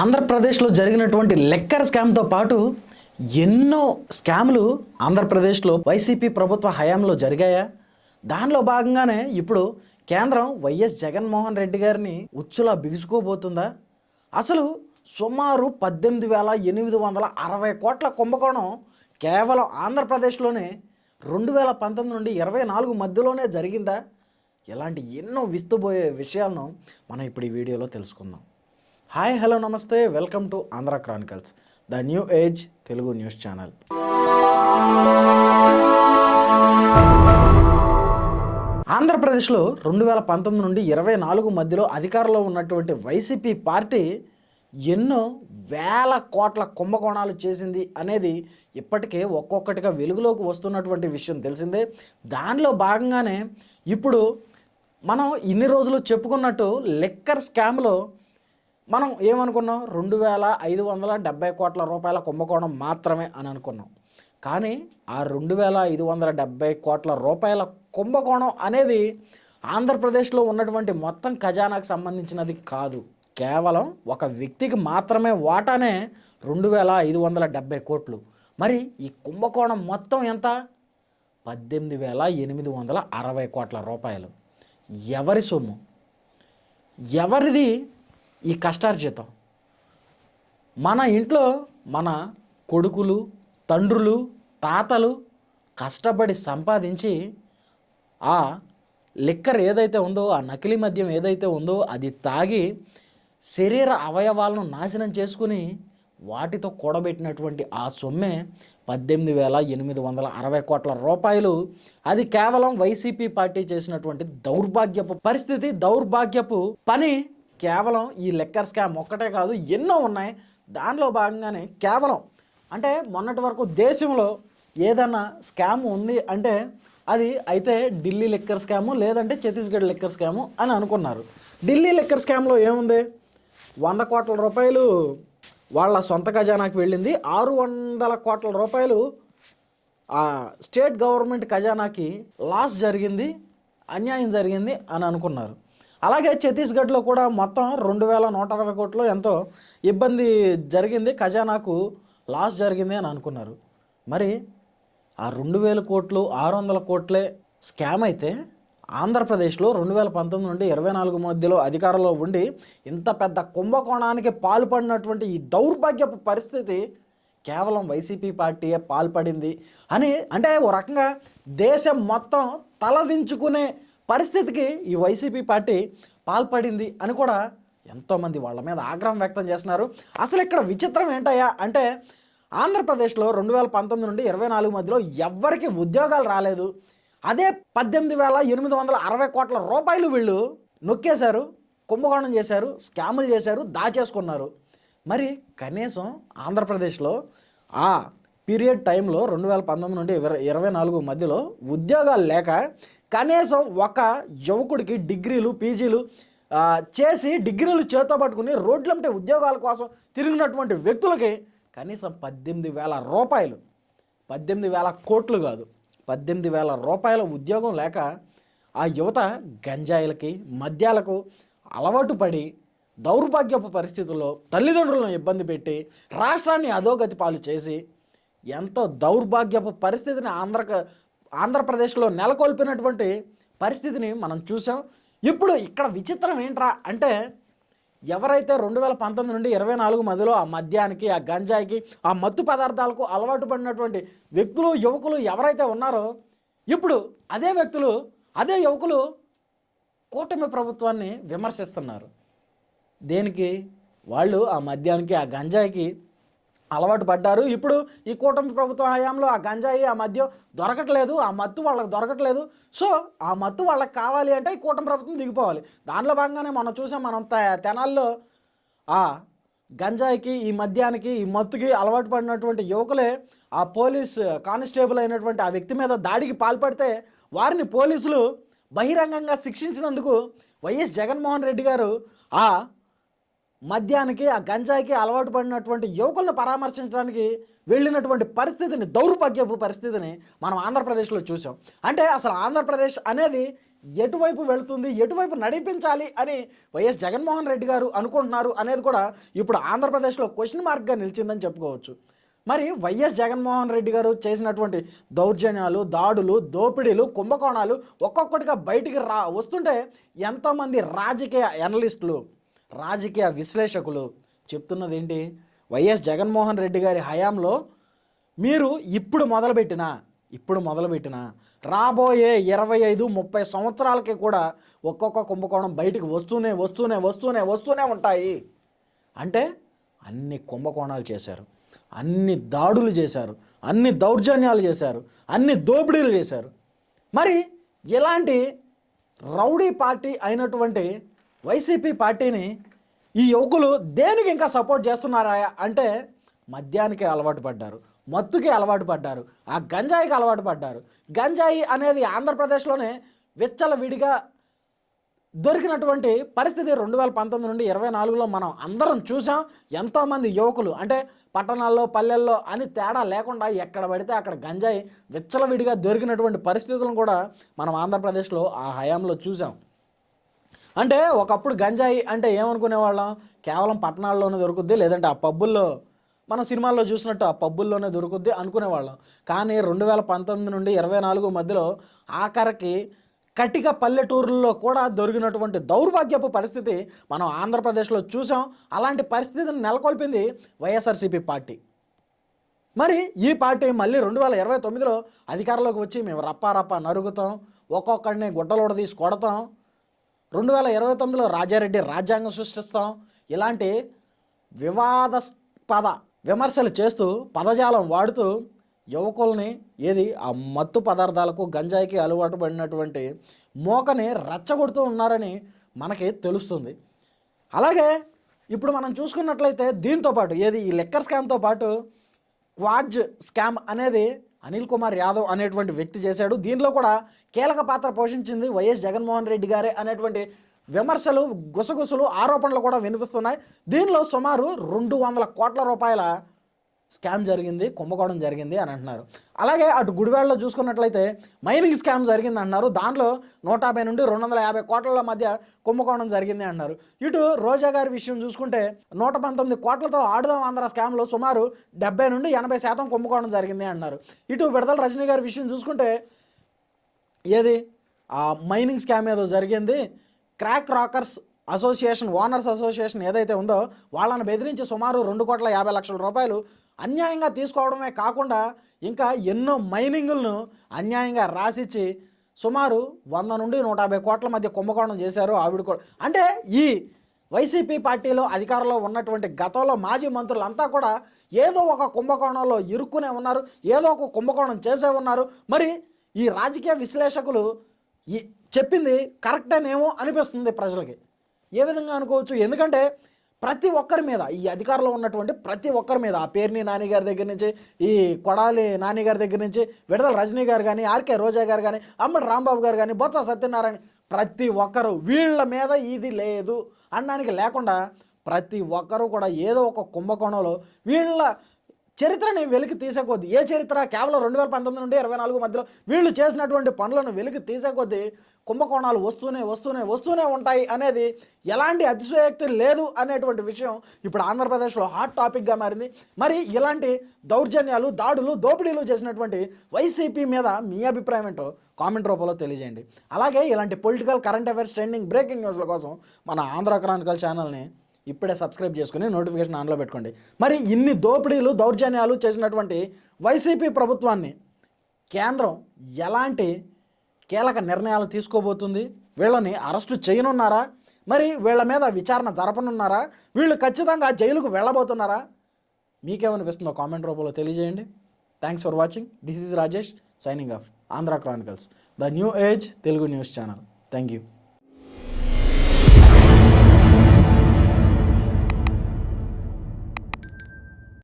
ఆంధ్రప్రదేశ్లో జరిగినటువంటి లెక్కర్ స్కామ్తో పాటు ఎన్నో స్కామ్లు ఆంధ్రప్రదేశ్లో వైసీపీ ప్రభుత్వ హయాంలో జరిగాయా? దానిలో భాగంగానే ఇప్పుడు కేంద్రం వైఎస్ జగన్మోహన్ రెడ్డి గారిని ఉచ్చులా బిగుసుకోబోతుందా? అసలు సుమారు పద్దెనిమిది వేల ఎనిమిది వందల అరవై కోట్ల కుంభకోణం కేవలం ఆంధ్రప్రదేశ్లోనే రెండు వేల పంతొమ్మిది నుండి ఇరవై నాలుగు మధ్యలోనే జరిగిందా? ఇలాంటి ఎన్నో విస్తుపోయే విషయాలను మనం ఇప్పుడు ఈ వీడియోలో తెలుసుకుందాం. హాయ్ హలో నమస్తే. Welcome to Andhra chronicles the new age Telugu news channel. ఆంధ్రప్రదేశ్లో రెండు వేల పంతొమ్మిది నుండి ఇరవై నాలుగు మధ్యలో అధికారంలో ఉన్నటువంటి వైసీపీ పార్టీ ఎన్నో వేల కోట్ల కుంభకోణాలు చేసింది అనేది ఇప్పటికే ఒక్కొక్కటిగా వెలుగులోకి వస్తున్నటువంటి విషయం తెలిసిందే. దానిలో భాగంగానే ఇప్పుడు మనం ఇన్ని రోజులు చెప్పుకున్నట్టు లెక్కర్ స్కామ్లో మనం ఏమనుకున్నాం? రెండు వేల ఐదు వందల డెబ్బై కోట్ల రూపాయల కుంభకోణం మాత్రమే అని అనుకున్నాం. కానీ ఆ రెండు వేల ఐదు వందల డెబ్బై కోట్ల రూపాయల కుంభకోణం అనేది ఆంధ్రప్రదేశ్లో ఉన్నటువంటి మొత్తం ఖజానాకు సంబంధించినది కాదు. కేవలం ఒక వ్యక్తికి మాత్రమే వాటానే రెండు వేల ఐదు వందల డెబ్బై కోట్లు. మరి ఈ కుంభకోణం మొత్తం ఎంత? పద్దెనిమిది వేల ఎనిమిది వందల అరవై కోట్ల రూపాయలు. ఎవరి సొమ్ము? ఎవరిది ఈ కష్టార్జితం. మన ఇంట్లో మన కొడుకులు తండ్రులు తాతలు కష్టపడి సంపాదించి ఆ లిక్కర్ ఏదైతే ఉందో ఆ నకిలీ మద్యం ఏదైతే ఉందో అది తాగి శరీర అవయవాలను నాశనం చేసుకుని వాటితో కూడబెట్టినటువంటి ఆ సొమ్మే పద్దెనిమిది వేల ఎనిమిది వందల అరవై కోట్ల రూపాయలు. అది కేవలం వైసీపీ పార్టీ చేసినటువంటి దౌర్భాగ్యపు పరిస్థితి దౌర్భాగ్యపు పని కేవలం ఈ లెక్కర్ స్కామ్ ఒక్కటే కాదు ఎన్నో ఉన్నాయి. దానిలో భాగంగానే కేవలం అంటే మొన్నటి వరకు దేశంలో ఏదన్నా స్కామ్ ఉంది అంటే అది అయితే ఢిల్లీ లెక్కర్ స్కాము లేదంటే ఛత్తీస్గఢ్ లెక్కర్ స్కాము అని అనుకున్నారు. ఢిల్లీ లెక్కర్ స్కామ్లో ఏముంది? వంద కోట్ల రూపాయలు వాళ్ళ సొంత ఖజానాకి వెళ్ళింది. ఆరు వందల కోట్ల రూపాయలు ఆ స్టేట్ గవర్నమెంట్ ఖజానాకి లాస్ జరిగింది అన్యాయం జరిగింది అని అనుకున్నారు. అలాగే ఛత్తీస్గఢ్లో కూడా మొత్తం రెండు వేల నూట అరవై కోట్లు ఎంతో ఇబ్బంది జరిగింది ఖజానాకు లాస్ జరిగింది అని అనుకున్నారు. మరి ఆ రెండు వేల కోట్లు ఆరు వందల కోట్లే స్కామ్ అయితే ఆంధ్రప్రదేశ్లో రెండు వేల పంతొమ్మిది నుండి ఇరవై నాలుగు మధ్యలో అధికారంలో ఉండి ఇంత పెద్ద కుంభకోణానికి పాల్పడినటువంటి ఈ దౌర్భాగ్యపు పరిస్థితి కేవలం వైసీపీ పార్టీయే పాల్పడింది అని అంటే ఓ రకంగా దేశం మొత్తం తలదించుకునే పరిస్థితికి ఈ వైసీపీ పార్టీ పాల్పడింది అని కూడా ఎంతోమంది వాళ్ళ మీద ఆగ్రహం వ్యక్తం చేస్తున్నారు. అసలు ఇక్కడ విచిత్రం ఏంటయ్యా అంటే ఆంధ్రప్రదేశ్లో రెండు వేల పంతొమ్మిది నుండి ఇరవై నాలుగు మధ్యలో ఎవ్వరికి ఉద్యోగాలు రాలేదు. అదే పద్దెనిమిది వేల ఎనిమిది వందల అరవై కోట్ల రూపాయలు వీళ్ళు నొక్కేశారు కుంభకోణం చేశారు స్కాములు చేశారు దాచేసుకున్నారు. మరి కనీసం ఆంధ్రప్రదేశ్లో ఆ పీరియడ్ టైంలో రెండు వేల పంతొమ్మిది నుండి ఇరవై ఇరవై నాలుగు మధ్యలో ఉద్యోగాలు లేక కనీసం ఒక యువకుడికి డిగ్రీలు పీజీలు చేసి డిగ్రీలు చేతో పట్టుకుని రోడ్లంటే ఉద్యోగాల కోసం తిరిగినటువంటి వ్యక్తులకి కనీసం పద్దెనిమిది వేల రూపాయలు పద్దెనిమిది వేల కోట్లు కాదు పద్దెనిమిది వేల రూపాయల ఉద్యోగం లేక ఆ యువత గంజాయిలకి మద్యాలకు అలవాటు పడి దౌర్భాగ్యపు పరిస్థితుల్లో తల్లిదండ్రులను ఇబ్బంది పెట్టి రాష్ట్రాన్ని అధోగతి పాలు చేసి ఎంతో దౌర్భాగ్యపు పరిస్థితిని ఆంధ్ర ఆంధ్రప్రదేశ్లో నెలకొల్పినటువంటి పరిస్థితిని మనం చూసాం. ఇప్పుడు ఇక్కడ విచిత్రం ఏంట్రా అంటే ఎవరైతే రెండు వేల పంతొమ్మిది నుండి ఇరవై నాలుగు మధ్యలో ఆ మద్యానికి ఆ గంజాయికి ఆ మత్తు పదార్థాలకు అలవాటు పడినటువంటి వ్యక్తులు యువకులు ఎవరైతే ఉన్నారో ఇప్పుడు అదే వ్యక్తులు అదే యువకులు కూటమి ప్రభుత్వాన్ని విమర్శిస్తున్నారు. దేనికి? వాళ్ళు ఆ మద్యానికి ఆ గంజాయికి అలవాటు పడ్డారు. ఇప్పుడు ఈ కూటమి ప్రభుత్వ హయాంలో ఆ గంజాయి ఆ మద్యం దొరకట్లేదు. ఆ మత్తు వాళ్ళకి దొరకట్లేదు. సో ఆ మత్తు వాళ్ళకి కావాలి అంటే ఈ కూటమి ప్రభుత్వం దిగిపోవాలి. దానిలో భాగంగానే మనం చూసాం మనం తెనాల్లో ఆ గంజాయికి ఈ మద్యానికి ఈ మత్తుకి అలవాటు పడినటువంటి యువకులే ఆ పోలీస్ కానిస్టేబుల్ అయినటువంటి ఆ వ్యక్తి మీద దాడికి పాల్పడితే వారిని పోలీసులు బహిరంగంగా శిక్షించినందుకు వైఎస్ జగన్మోహన్ రెడ్డి గారు ఆ మద్యానికి ఆ గంజాయికి అలవాటు పడినటువంటి యువకులను పరామర్శించడానికి వెళ్ళినటువంటి పరిస్థితిని దౌర్భాగ్యపు పరిస్థితిని మనం ఆంధ్రప్రదేశ్లో చూసాం అంటే అసలు ఆంధ్రప్రదేశ్ అనేది ఎటువైపు వెళుతుంది ఎటువైపు నడిపించాలి అని వైఎస్ జగన్మోహన్ రెడ్డి గారు అనుకుంటున్నారు అనేది కూడా ఇప్పుడు ఆంధ్రప్రదేశ్లో క్వశ్చన్ మార్క్గా నిలిచిందని చెప్పుకోవచ్చు. మరి వైఎస్ జగన్మోహన్ రెడ్డి గారు చేసినటువంటి దౌర్జన్యాలు దాడులు దోపిడీలు కుంభకోణాలు ఒక్కొక్కటిగా బయటికి రా వస్తుంటే ఎంతోమంది రాజకీయ అనలిస్టులు రాజకీయ విశ్లేషకులు చెప్తున్నది ఏంటి వైఎస్ జగన్మోహన్ రెడ్డి గారి హయాంలో మీరు ఇప్పుడు మొదలుపెట్టిన ఇప్పుడు మొదలుపెట్టిన రాబోయే ఇరవై ఐదు ముప్పై సంవత్సరాలకి కూడా ఒక్కొక్క కుంభకోణం బయటికి వస్తూనే వస్తూనే వస్తూనే వస్తూనే ఉంటాయి. అంటే అన్ని కుంభకోణాలు చేశారు. అన్ని దాడులు చేశారు. అన్ని దౌర్జన్యాలు చేశారు. అన్ని దోపిడీలు చేశారు. మరి ఇలాంటి రౌడీ పార్టీ అయినటువంటి వైసీపీ పార్టీని ఈ యువకులు దేనికి ఇంకా సపోర్ట్ చేస్తున్నారా అంటే మద్యానికి అలవాటు పడ్డారు మత్తుకి అలవాటు పడ్డారు ఆ గంజాయికి అలవాటు పడ్డారు. గంజాయి అనేది ఆంధ్రప్రదేశ్లోనే విచ్చల విడిగా దొరికినటువంటి పరిస్థితి రెండు వేల పంతొమ్మిది నుండి ఇరవై నాలుగులో మనం అందరం చూసాం. ఎంతోమంది యువకులు అంటే పట్టణాల్లో పల్లెల్లో అని తేడా లేకుండా ఎక్కడ పడితే అక్కడ గంజాయి విచ్చలవిడిగా దొరికినటువంటి పరిస్థితులను కూడా మనం ఆంధ్రప్రదేశ్లో ఆ హయాంలో చూసాం. అంటే ఒకప్పుడు గంజాయి అంటే ఏమనుకునేవాళ్ళం? కేవలం పట్టణాల్లోనే దొరుకుద్ది లేదంటే ఆ పబ్బుల్లో మన సినిమాల్లో చూసినట్టు ఆ పబ్బుల్లోనే దొరుకుద్ది అనుకునేవాళ్ళం. కానీ రెండు వేల పంతొమ్మిది నుండి ఇరవై నాలుగు మధ్యలో ఆఖరికి కటిక పల్లెటూరుల్లో కూడా దొరికినటువంటి దౌర్భాగ్యపు పరిస్థితి మనం ఆంధ్రప్రదేశ్లో చూసాం. అలాంటి పరిస్థితిని నెలకొల్పింది వైఎస్ఆర్సీపీ పార్టీ. మరి ఈ పార్టీ మళ్ళీ రెండు వేల ఇరవై తొమ్మిదిలో అధికారంలోకి వచ్చి మేము రప్పా రప్పా నరుగుతాం ఒక్కొక్కడిని గుడ్డలోడ తీసి కొడతాం రెండు వేల ఇరవై తొమ్మిదిలో రాజారెడ్డి రాజ్యాంగం సృష్టిస్తాం. ఇలాంటి వివాదాస్పద విమర్శలు చేస్తూ పదజాలం వాడుతూ యువకుల్ని ఏది ఆ మత్తు పదార్థాలకు గంజాయికి అలవాటు పడినటువంటి మోకని రెచ్చగొడుతూ ఉన్నారని మనకి తెలుస్తుంది. అలాగే ఇప్పుడు మనం చూసుకున్నట్లయితే దీంతో పాటు ఏది ఈ లెక్కర్ స్కామ్తో పాటు క్వాడ్జ్ స్కామ్ అనేది అనిల్ కుమార్ యాదవ్ అనేటువంటి వ్యక్తి చేశాడు. దీనిలో కూడా కీలక పాత్ర పోషించింది వైఎస్ జగన్మోహన్ రెడ్డి గారే అనేటువంటి విమర్శలు గుసగుసలు ఆరోపణలు కూడా వినిపిస్తున్నాయి. దీనిలో సుమారు రెండు వందల కోట్ల రూపాయల స్కామ్ జరిగింది కుంభకోణం జరిగింది అని అంటున్నారు. అలాగే అటు గుడివాడలో చూసుకున్నట్లయితే మైనింగ్ స్కామ్ జరిగింది అంటున్నారు. దాంట్లో నూట యాభై నుండి రెండు వందల యాభై కోట్ల మధ్య కుంభకోణం జరిగింది అంటున్నారు. ఇటు రోజా గారి విషయం చూసుకుంటే నూట పంతొమ్మిది కోట్లతో ఆడుదాం ఆంధ్ర స్కామ్లో సుమారు డెబ్బై నుండి ఎనభై శాతం కుంభకోణం జరిగింది అంటున్నారు. ఇటు విడదల రజనీ గారి విషయం చూసుకుంటే ఏది? ఆ మైనింగ్ స్కామ్ ఏదో జరిగింది. Crack rockers association owners association ఏదైతే ఉందో వాళ్ళని బెదిరించి సుమారు రెండు కోట్ల యాభై లక్షల రూపాయలు అన్యాయంగా తీసుకోవడమే కాకుండా ఇంకా ఎన్నో మైనింగులను అన్యాయంగా రాసిచ్చి సుమారు వంద నుండి నూట యాభై కోట్ల మధ్య కుంభకోణం చేశారు ఆవిడ కూడా. అంటే ఈ వైసీపీ పార్టీలో అధికారంలో ఉన్నటువంటి గతంలో మాజీ మంత్రులంతా కూడా ఏదో ఒక కుంభకోణంలో ఇరుక్కునే ఉన్నారు ఏదో ఒక కుంభకోణం చేసే ఉన్నారు. మరి ఈ రాజకీయ విశ్లేషకులు ఈ చెప్పింది కరెక్టేనేమో అనిపిస్తుంది ప్రజలకి. ఏ విధంగా అనుకోవచ్చు? ఎందుకంటే ప్రతి ఒక్కరి మీద ఈ అధికారంలో ఉన్నటువంటి ప్రతి ఒక్కరి మీద ఆ పేర్ని నాని గారి దగ్గర నుంచి ఈ కొడాలి నాని గారి దగ్గర నుంచి విడదల రజనీ గారు కానీ ఆర్కే రోజా గారు కానీ అమ్మడి రాంబాబు గారు కానీ బొత్స సత్యనారాయణ ప్రతి ఒక్కరు వీళ్ళ మీద ఇది లేదు. అనడానికి లేకుండా ప్రతి ఒక్కరూ కూడా ఏదో ఒక కుంభకోణంలో వీళ్ళ చరిత్రని వెలికి తీసేకొద్ది ఏ చరిత్ర? కేవలం రెండు వేల పంతొమ్మిది నుండి ఇరవై నాలుగు మధ్యలో వీళ్ళు చేసినటువంటి పనులను వెలికి తీసేకొద్ది కుంభకోణాలు వస్తూనే వస్తూనే వస్తూనే ఉంటాయి అనేది ఎలాంటి అతిశయోక్తి లేదు అనేటువంటి విషయం ఇప్పుడు ఆంధ్రప్రదేశ్లో హాట్ టాపిక్గా మారింది. మరి ఇలాంటి దౌర్జన్యాలు దాడులు దోపిడీలు చేసినటువంటి వైసీపీ మీద మీ అభిప్రాయం ఏంటో కామెంట్ రూపంలో తెలియజేయండి. అలాగే ఇలాంటి political current affairs trending breaking న్యూస్ల కోసం మన ఆంధ్ర క్రానికల్ ఛానల్ని ఇప్పుడే సబ్స్క్రైబ్ చేసుకుని నోటిఫికేషన్ ఆన్లో పెట్టుకోండి. మరి ఇన్ని దోపిడీలు దౌర్జన్యాలు చేసినటువంటి వైసీపీ ప్రభుత్వాన్ని కేంద్రం ఎలాంటి కీలక నిర్ణయాలు తీసుకోబోతుంది? వీళ్ళని అరెస్టు చేయనున్నారా? మరి వీళ్ళ మీద విచారణ జరపనున్నారా? వీళ్ళు ఖచ్చితంగా జైలుకు వెళ్ళబోతున్నారా? మీకేమనిపిస్తుందో కామెంట్ రూపంలో తెలియజేయండి. Thanks for watching this is Rajesh signing off Andhra chronicles the new age Telugu news channel thank you